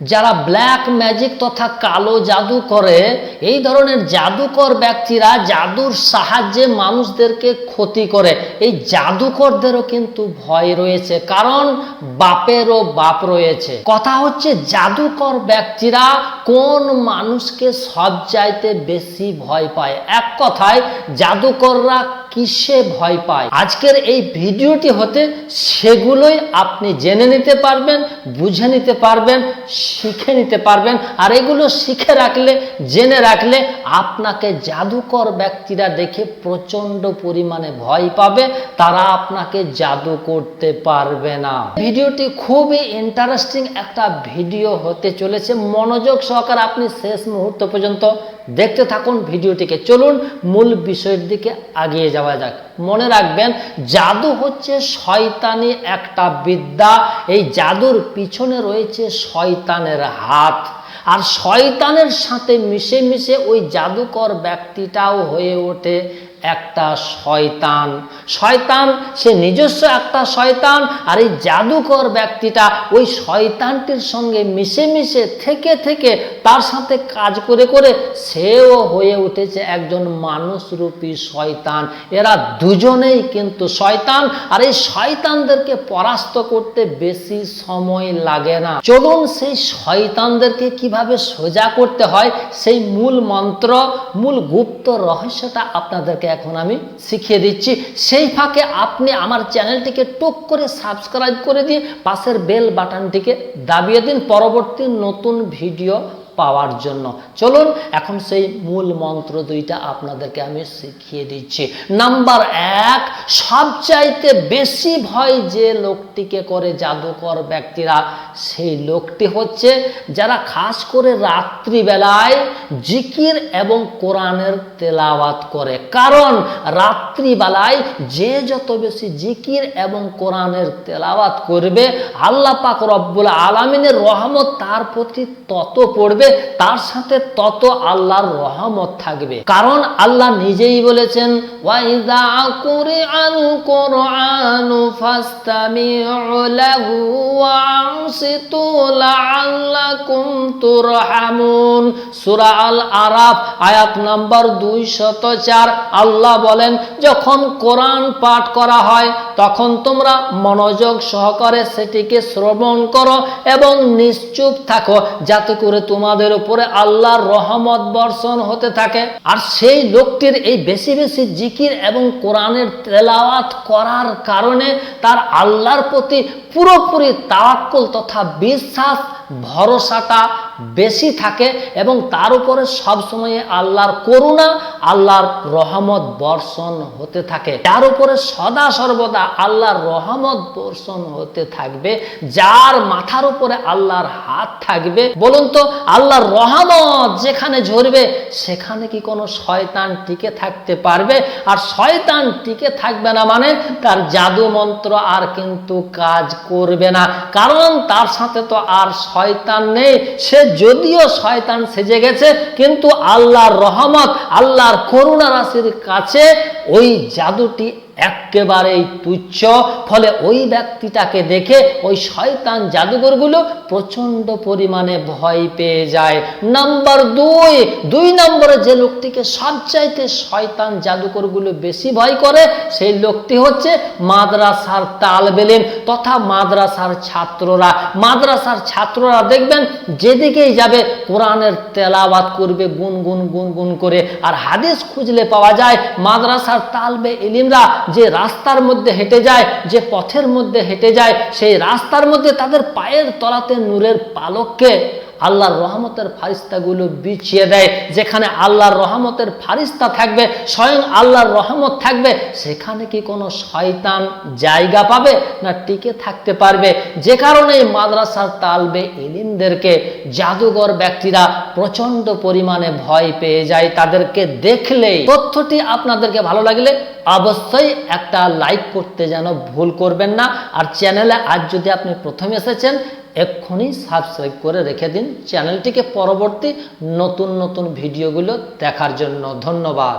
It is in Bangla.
যারা ব্ল্যাক ম্যাজিক তথা কালো জাদু করে, এই ধরনের জাদুকর ব্যক্তিরা জাদুর সাহায্যে মানুষদেরকে ক্ষতি করে। এই জাদুকরদেরও কিন্তু ভয় রয়েছে, কারণ বাপেরও বাপ রয়েছে। কথা হচ্ছে জাদুকর ব্যক্তিরা কোন মানুষকে সব চাইতে বেশি ভয় পায়। এক কথায়, জাদুকররা কিসে ভয় পায়? আজকের এই ভিডিওটি হতে সেগুলোই আপনি জেনে নিতে পারবেন, বুঝে নিতে পারবেন, শিখে নিতে পারবেন। আর এগুলো শিখে রাখলে, জেনে রাখলে আপনাকে জাদুকর ব্যক্তিরা দেখে প্রচণ্ড পরিমাণে ভয় পাবে। তারা আপনাকে জাদু করতে পারবে না। ভিডিওটি খুবই ইন্টারেস্টিং একটা ভিডিও হতে চলেছে। মনোযোগ সহকারে আপনি শেষ মুহূর্ত পর্যন্ত দেখতে থাকুন, ভিডিওটিকে চলুন, মূল বিষয়ের দিকে আগিয়ে যাওয়া যাক। মনে রাখবেন, জাদু হচ্ছে শয়তানি একটা বিদ্যা। এই জাদুর পিছনে রয়েছে শয়তানের হাত। আর শয়তানের সাথে মিশে মিশে ওই জাদুকর ব্যক্তিটাও হয়ে ওঠে একটা শয়তান। শয়তান, সে নিজস্ব একটা শয়তান আর এই জাদুকর ব্যক্তিটা ওই শয়তানটির সঙ্গে মিশে মিশে থেকে থেকে তার সাথে কাজ করে করে সেও হয়ে উঠেছে একজন মানুষরূপী শয়তান। এরা দুজনেই কিন্তু শয়তান আর এই শয়তানদেরকে পরাস্ত করতে বেশি সময় লাগে না। চলুন সেই শয়তানদেরকে কীভাবে সোজা করতে হয়, সেই মূল মন্ত্র, মূল গুপ্ত রহস্যটা আপনাদেরকে এখন আমি শিখিয়ে দিচ্ছি। সেই ফাঁকে আপনি আমার চ্যানেলটিকে টুক করে সাবস্ক্রাইব করে দিয়ে পাশের বেল বাটনটিকে দাবিয়ে দিন। পরবর্তী নতুন ভিডিও পাওয়ার জন্য। চলুন, এখন সেই মূল মন্ত্র দুইটা আপনাদেরকে আমি শিখিয়ে দিচ্ছি। নাম্বার এক, সবচাইতে বেশি ভয় যে লোকটিকে করে জাদুকর ব্যক্তিরা, সেই লোকটি হচ্ছে যারা খাস করে রাত্রিবেলায় জিকির এবং কোরআনের তেলাওয়াত করে। কারণ, রাত্রিবেলায় যে যত বেশি জিকির এবং কোরআনের তেলাওয়াত করবে, আল্লাহ পাক রব্বুল আলমিনের রহমত তার প্রতি তত পড়বে। তার সাথে তত আল্লাহর রহমত থাকবে। কারণ আল্লাহ নিজেই বলেছেন আল আরাফ আয়াত নাম্বার 204 আল্লাহ বলেন, যখন কোরআন পাঠ করা হয়, তখন তোমরা মনোযোগ সহকারে সেটিকে শ্রবণ করো এবং নিশ্চুপ থাকো, যাতে করে তোমাদের উপরে আল্লাহর রহমত বর্ষণ হতে থাকে। আর সেই লোকটির এই বেশি বেশি জিকির এবং কোরআনের তেলাওয়াত করার কারণে তার আল্লাহর প্রতি পুরোপুরি তাওয়াক্কুল তথা বিশ্বাস, ভরসাটা বেশি থাকে এবং তার উপরে সবসময় আল্লাহর করুণা, আল্লাহর রহমত বর্ষণ হতে থাকে। তার উপরে সদা সর্বদা আল্লাহর রহমত বর্ষণ হতে থাকবে, যার মাথার উপরে আল্লাহর হাত থাকবে। বলুন তো, আল্লাহর রহমত যেখানে ঝরবে, সেখানে কি কোনো শয়তান টিকে থাকতে পারবে? আর শয়তান টিকে থাকবে না মানে তার জাদু মন্ত্র আর কিন্তু কাজ করবে না। কারণ তার সাথে তো আর শয়তান নেই, সে যদিও শয়তান সেজে গেছে কিন্তু আল্লাহর রহমত আল্লাহর করুণা রাশির কাছে ওই জাদুটি একেবারেই তুচ্ছ। ফলে ওই ব্যক্তিটাকে দেখে ওই শয়তান জাদুঘরগুলো প্রচণ্ড পরিমাণে ভয় পেয়ে যায়। নাম্বার দুই দুই নম্বরে যে লোকটিকে সবচাইতে শয়তান জাদুকরগুলো বেশি ভয় করে, সেই লোকটি হচ্ছে মাদ্রাসার তালবেলেন তথা মাদ্রাসার ছাত্ররা। মাদ্রাসার ছাত্ররা দেখবেন যেদিকেই যাবে কোরআনের তেলাবাদ করবে গুন গুন গুন গুন করে। আর হাদিস খুঁজলে পাওয়া যায় মাদ্রাসার তালবে ইলিমরা যে রাস্তার মধ্যে হেঁটে যায়, যে পথের মধ্যে হেঁটে যায়, সেই রাস্তার মধ্যে তাদের পায়ের তলাতে নূরের পালককে আল্লাহর রহমতের ফারিস্তাগুলো বিছিয়ে দেয়। যেখানে আল্লাহর রহমতের ফারিস্তা থাকবে, স্বয়ং আল্লাহর রহমত থাকবে, সেখানে কি কোনো শয়তান জায়গা পাবে না টিকে থাকতে পারবে? যে কারণে মাদ্রাসার তালবে ইলিমদেরকে জাদুঘর ব্যক্তিরা প্রচণ্ড পরিমাণে ভয় পেয়ে যায়। তাদেরকে দেখলেই তথ্যটি আপনাদেরকে ভালো লাগলে অবশ্যই একটা লাইক করতে যেন ভুল করবেন না। আর চ্যানেলে আজ যদি আপনি প্রথম এসেছেন এক্ষুনি সাবস্ক্রাইব করে রেখে দিন। চ্যানেলটিকে পরবর্তী নতুন নতুন ভিডিওগুলো দেখার জন্য ধন্যবাদ।